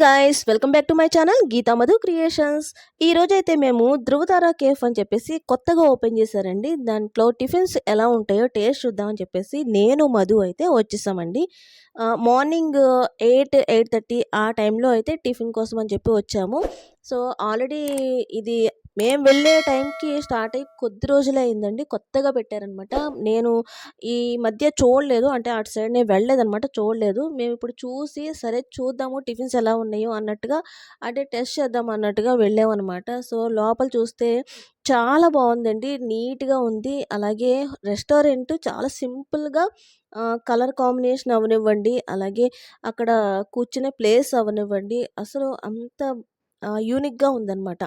Guys welcome back to my channel Geeta Madhu creations ఈ రోజైతే అయితే మేము ధృవతార కేఫ్ అని చెప్పేసి కొత్తగా ఓపెన్ చేశారండి. దాంట్లో టిఫిన్స్ ఎలా ఉంటాయో టేస్ట్ చూద్దామని చెప్పేసి నేను మధు అయితే వచ్చేసామండి. మార్నింగ్ ఎయిట్ ఎయిట్ థర్టీ ఆ టైంలో అయితే టిఫిన్ కోసం అని చెప్పి వచ్చాము. సో ఆల్రెడీ ఇది మేము వెళ్ళే టైంకి స్టార్ట్ అయ్యి కొద్ది రోజులే అయిందండి. కొత్తగా పెట్టారనమాట. నేను ఈ మధ్య చూడలేదు. అంటే అటు సైడ్ నేను వెళ్ళలేదనమాట. చూడలేదు. మేము ఇప్పుడు చూసి సరే చూద్దాము టిఫిన్స్ ఎలా ఉన్నాయో అన్నట్టుగా అంటే టెస్ట్ చేద్దాం అన్నట్టుగా వెళ్ళామన్నమాట సో లోపల చూస్తే చాలా బాగుందండి. నీట్గా ఉంది. అలాగే రెస్టారెంట్ చాలా సింపుల్గా కలర్ కాంబినేషన్ అవనివ్వండి. అలాగే అక్కడ కూర్చునే ప్లేస్ అవనివ్వండి. అసలు అంత యూనిక్గా ఉందన్నమాట.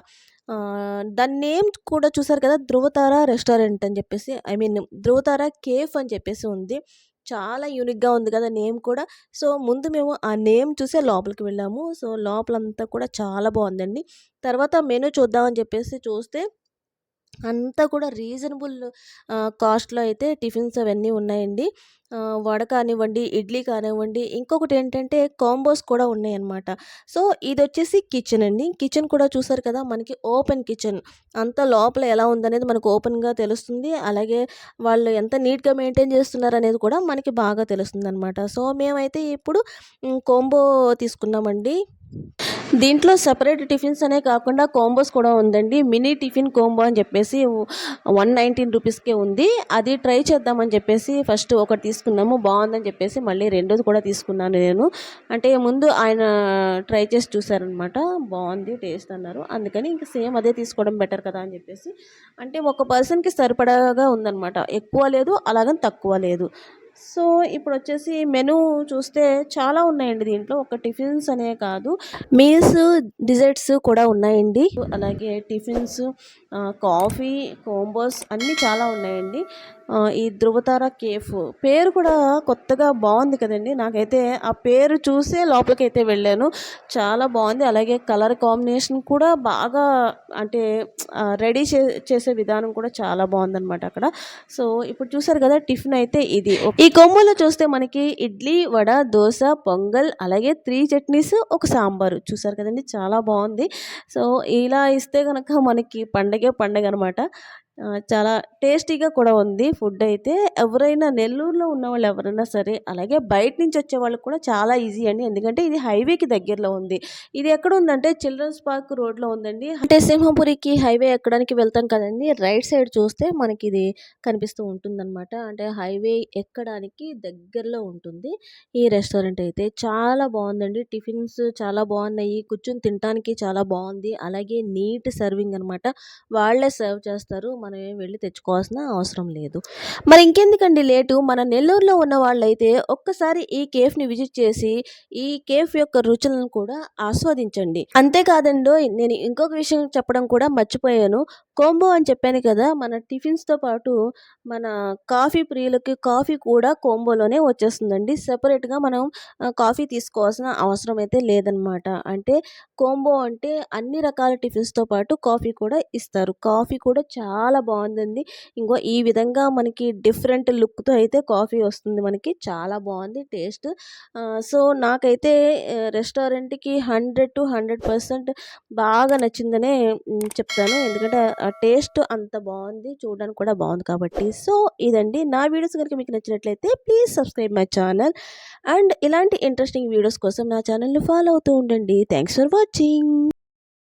దాని నేమ్ కూడా చూసారు కదా ధృవతార రెస్టారెంట్ అని చెప్పేసి ఐ మీన్ ధృవతార కేఫ్ అని చెప్పేసి ఉంది. చాలా యూనిక్గా ఉంది కదా నేమ్ కూడా. సో ముందు మేము ఆ నేమ్ చూసే లోపలికి వెళ్ళాము. సో లోపలంతా కూడా చాలా బాగుందండి. తర్వాత మెనూ చూద్దామని చెప్పేసి చూస్తే అంతా కూడా రీజనబుల్ కాస్ట్లో అయితే టిఫిన్స్ అవన్నీ ఉన్నాయండి. వడ కానివ్వండి ఇడ్లీ కానివ్వండి ఇంకొకటి ఏంటంటే కాంబోస్ కూడా ఉన్నాయన్నమాట. సో ఇది వచ్చేసి కిచెన్ అండి. కిచెన్ కూడా చూసారు కదా మనకి ఓపెన్ కిచెన్. అంత లోపల ఎలా ఉందనేది మనకు ఓపెన్గా తెలుస్తుంది. అలాగే వాళ్ళు ఎంత నీట్గా మెయింటైన్ చేస్తున్నారు అనేది కూడా మనకి బాగా తెలుస్తుంది అనమాట సో మేమైతే ఇప్పుడు కోంబో తీసుకున్నామండి. దీంట్లో సెపరేట్ టిఫిన్స్ అనే కాకుండా కోంబోస్ కూడా ఉందండి. మినీ టిఫిన్ కోంబో అని చెప్పేసి వన్ నైన్టీన్ రూపీస్కే ఉంది. అది ట్రై చేద్దామని చెప్పేసి ఫస్ట్ ఒకటి తీసుకున్నాము. బాగుందని చెప్పేసి మళ్ళీ రెండోది కూడా తీసుకున్నాను నేను. అంటే ముందు ఆయన ట్రై చేసి చూసారనమాట బాగుంది టేస్ట్ అన్నారు. అందుకని ఇంకా సేమ్ అదే తీసుకోవడం బెటర్ కదా అని చెప్పేసి. అంటే ఒక పర్సన్కి సరిపడాగా ఉందనమాట ఎక్కువ లేదు అలాగని తక్కువ లేదు. సో ఇప్పుడు వచ్చేసి మెనూ చూస్తే చాలా ఉన్నాయండి దీంట్లో. ఒక టిఫిన్స్ అనే కాదు. మీల్స్ డిజర్ట్స్ కూడా ఉన్నాయండి. అలాగే టిఫిన్స్ కాఫీ కాంబోస్ అన్నీ చాలా ఉన్నాయండి. ఈ ధృవతార కేఫ్. పేరు కూడా కొత్తగా బాగుంది కదండి. నాకైతే ఆ పేరు చూసే లోపలికి అయితే వెళ్ళాను. చాలా బాగుంది. అలాగే కలర్ కాంబినేషన్ కూడా బాగా అంటే రెడీ చే చేసే విధానం కూడా చాలా బాగుందనమాట అక్కడ. సో ఇప్పుడు చూసారు కదా టిఫిన్ అయితే ఇది. ఈ కొమ్మలో చూస్తే మనకి ఇడ్లీ వడ దోశ పొంగల్ అలాగే త్రీ చట్నీస్ ఒక సాంబారు. చూసారు కదండి చాలా బాగుంది. సో ఇలా ఇస్తే కనుక మనకి పండగే పండగ అనమాట చాలా టేస్టీగా కూడా ఉంది ఫుడ్ అయితే. ఎవరైనా నెల్లూరులో ఉన్న వాళ్ళు ఎవరైనా సరే అలాగే బయట నుంచి వచ్చే వాళ్ళకి కూడా చాలా ఈజీ అండి. ఎందుకంటే ఇది హైవేకి దగ్గరలో ఉంది. ఇది ఎక్కడ ఉందంటే చిల్డ్రన్స్ పార్క్ రోడ్లో ఉందండి. అంటే సింహపురికి హైవే ఎక్కడానికి వెళ్తాం కదండి. రైట్ సైడ్ చూస్తే మనకి ఇది కనిపిస్తూ ఉంటుందన్నమాట. అంటే హైవే ఎక్కడానికి దగ్గరలో ఉంటుంది. ఈ రెస్టారెంట్ అయితే చాలా బాగుందండి. టిఫిన్స్ చాలా బాగున్నాయి. కూర్చొని తినడానికి చాలా బాగుంది. అలాగే నీట్ సర్వింగ్ అనమాట వాళ్ళే సర్వ్ చేస్తారు. మనం ఏం వెళ్ళి తెచ్చుకోవాల్సిన అవసరం లేదు. మరి ఇంకెందుకండి లేటు? మన నెల్లూరులో ఉన్న వాళ్ళైతే ఒక్కసారి ఈ కేఫ్ని విజిట్ చేసి ఈ కేఫ్ యొక్క రుచులను కూడా ఆస్వాదించండి. అంతేకాదండో నేను ఇంకొక విషయం చెప్పడం కూడా మర్చిపోయాను. కోంబో అని చెప్పాను కదా మన టిఫిన్స్తో పాటు మన కాఫీ ప్రియులకి కాఫీ కూడా కోంబోలోనే వచ్చేస్తుందండి. సెపరేట్గా మనం కాఫీ తీసుకోవాల్సిన అవసరం అయితే లేదనమాట. అంటే కోంబో అంటే అన్ని రకాల టిఫిన్స్తో పాటు కాఫీ కూడా ఇస్తారు. కాఫీ కూడా చాలా బాగుందండి. ఇంకో ఈ విధంగా మనకి డిఫరెంట్ లుక్తో అయితే కాఫీ వస్తుంది మనకి. చాలా బాగుంది టేస్ట్. సో నాకైతే రెస్టారెంట్కి హండ్రెడ్ టు హండ్రెడ్ పర్సెంట్ బాగా నచ్చిందనే చెప్తాను. ఎందుకంటే టేస్ట్ అంత బాగుంది చూడడానికి కూడా బాగుంది కాబట్టి. సో ఇదండి. నా వీడియోస్ కనుక మీకు నచ్చినట్లయితే please subscribe my channel. And ఇలాంటి ఇంట్రెస్టింగ్ వీడియోస్ కోసం నా ఛానల్ని ఫాలో అవుతూ ఉండండి. Thanks for watching.